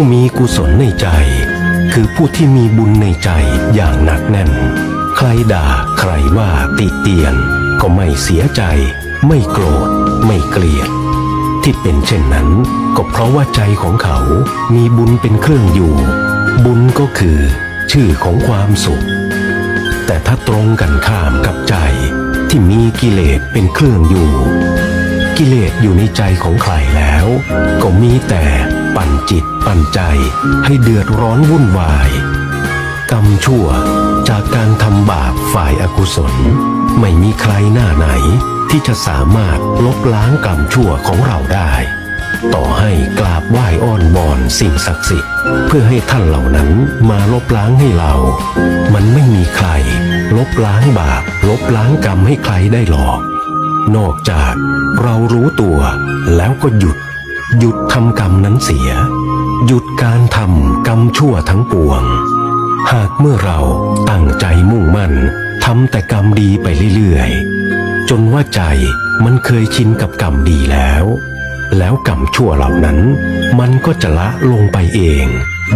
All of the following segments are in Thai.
ผู้มีกุศลในใจ คือผู้ที่มีบุญในใจอย่างหนักแน่น ใครด่าใครว่าติเตียน ก็ไม่เสียใจ ไม่โกรธ ไม่เกลียด ที่เป็นเช่นนั้น ก็เพราะว่าใจของเขามีบุญเป็นเครื่องอยู่ บุญก็คือ ชื่อของความสุข แต่ถ้าตรงกันข้ามกับใจที่มีกิเลสเป็นเครื่องอยู่ กิเลสอยู่ในใจของใครแล้ว ก็มีแต่ ปั่นจิตปั่นใจให้เดือดร้อนวุ่นวาย กรรมชั่วจากการทำบาปฝ่ายอากุศล ไม่มีใครหน้าไหนที่จะสามารถลบล้างกรรมชั่วของเราได้ ต่อให้กราบไหว้อ้อนวอนสิ่งศักดิ์สิทธิ์ เพื่อให้ท่านเหล่านั้นมาลบล้างให้เรา มันไม่มีใคร ลบล้างบาป ลบล้างกรรมให้ใครได้หรอก นอกจากเรารู้ตัวแล้วก็หยุด หยุดทำกรรมนั้นเสีย หยุดการทำกรรมชั่วทั้งปวง หากเมื่อเราตั้งใจมุ่งมั่นทำแต่กรรมดีไปเรื่อยๆ จนว่าใจมันเคยชินกับกรรมดีแล้ว แล้วกรรมชั่วเหล่านั้น มันก็จะละลงไปเอง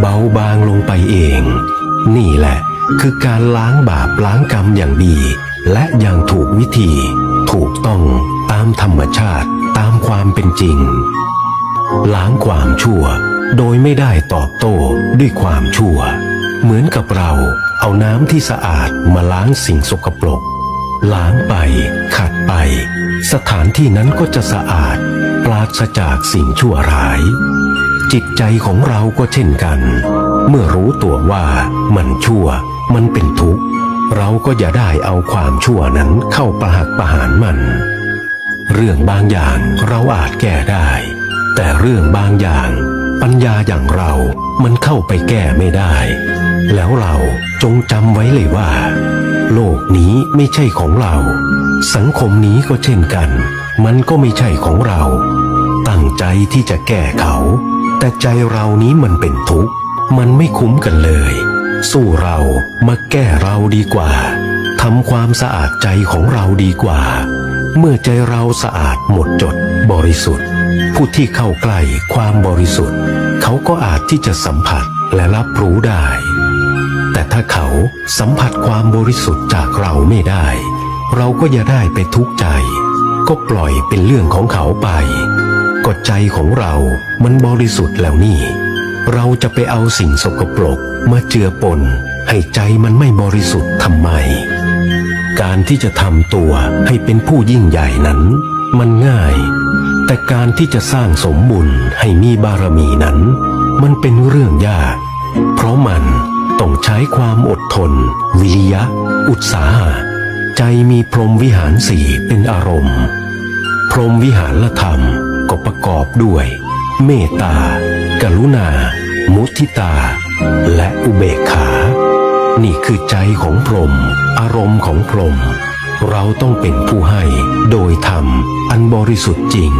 เบาบางลงไปเอง นี่แหละคือการล้างบาปล้างกรรมอย่างดี และอย่างถูกวิธี ถูกต้องตามธรรมชาติตามความเป็นจริง ล้างความชั่ว โดยไม่ได้ตอบโต้ด้วยความชั่ว เหมือนกับเราเอาน้ำที่สะอาดมาล้างสิ่งสกปรกล้างไป ขัดไป สถานที่นั้นก็จะสะอาด ปราศจากสิ่งชั่วร้าย จิตใจของเราก็เช่นกัน เมื่อรู้ตัวว่ามันชั่ว มันเป็นทุกข์ เราก็อย่าได้เอาความชั่วนั้นเข้าประหักประหารมัน เรื่องบางอย่างเราอาจแก้ได้ แต่เรื่องบางอย่าง ปัญญาอย่างเรามันเข้าไปแก้ไม่ได้ แล้วเราจงจำไว้เลยว่า โลกนี้ไม่ใช่ของเรา สังคมนี้ก็เช่นกัน มันก็ไม่ใช่ของเรา ตั้งใจที่จะแก้เขา แต่ใจเรานี้มันเป็นทุกข์มันไม่คุ้มกันเลย สู้เรามาแก้เราดีกว่าทำความสะอาดใจของเราดีกว่า เมื่อใจเราสะอาดหมดจดบริสุทธิ์ ผู้ที่เข้าใกล้ความบริสุทธิ์ เขาก็อาจที่จะสัมผัสและรับรู้ได้ แต่ถ้าเขาสัมผัสความบริสุทธิ์จากเราไม่ได้ เราก็อย่าได้ไปทุกข์ใจ ก็ปล่อยเป็นเรื่องของเขาไปก็ใจของเรามันบริสุทธิ์แล้วนี่ เราจะไปเอาสิ่งสกปรกมาเจือปนให้ใจมันไม่บริสุทธิ์ทำไม การที่จะทำตัวให้เป็นผู้ยิ่งใหญ่นั้น มันง่าย แต่การที่จะสร้างสมบุญให้มีบารมีนั้น มันเป็นเรื่องยาก เพราะมันต้องใช้ความอดทน วิริยะ อุตสาหะใจมีพรหมวิหารสี่เป็นอารมณ์ พรหมวิหารธรรมก็ประกอบด้วย เมตตา กรุณา มุทิตา และอุเบกขา นี่คือใจของพรหมอารมณ์ของพรหมเราต้องเป็นผู้ให้โดยธรรมอันบริสุทธิ์จริง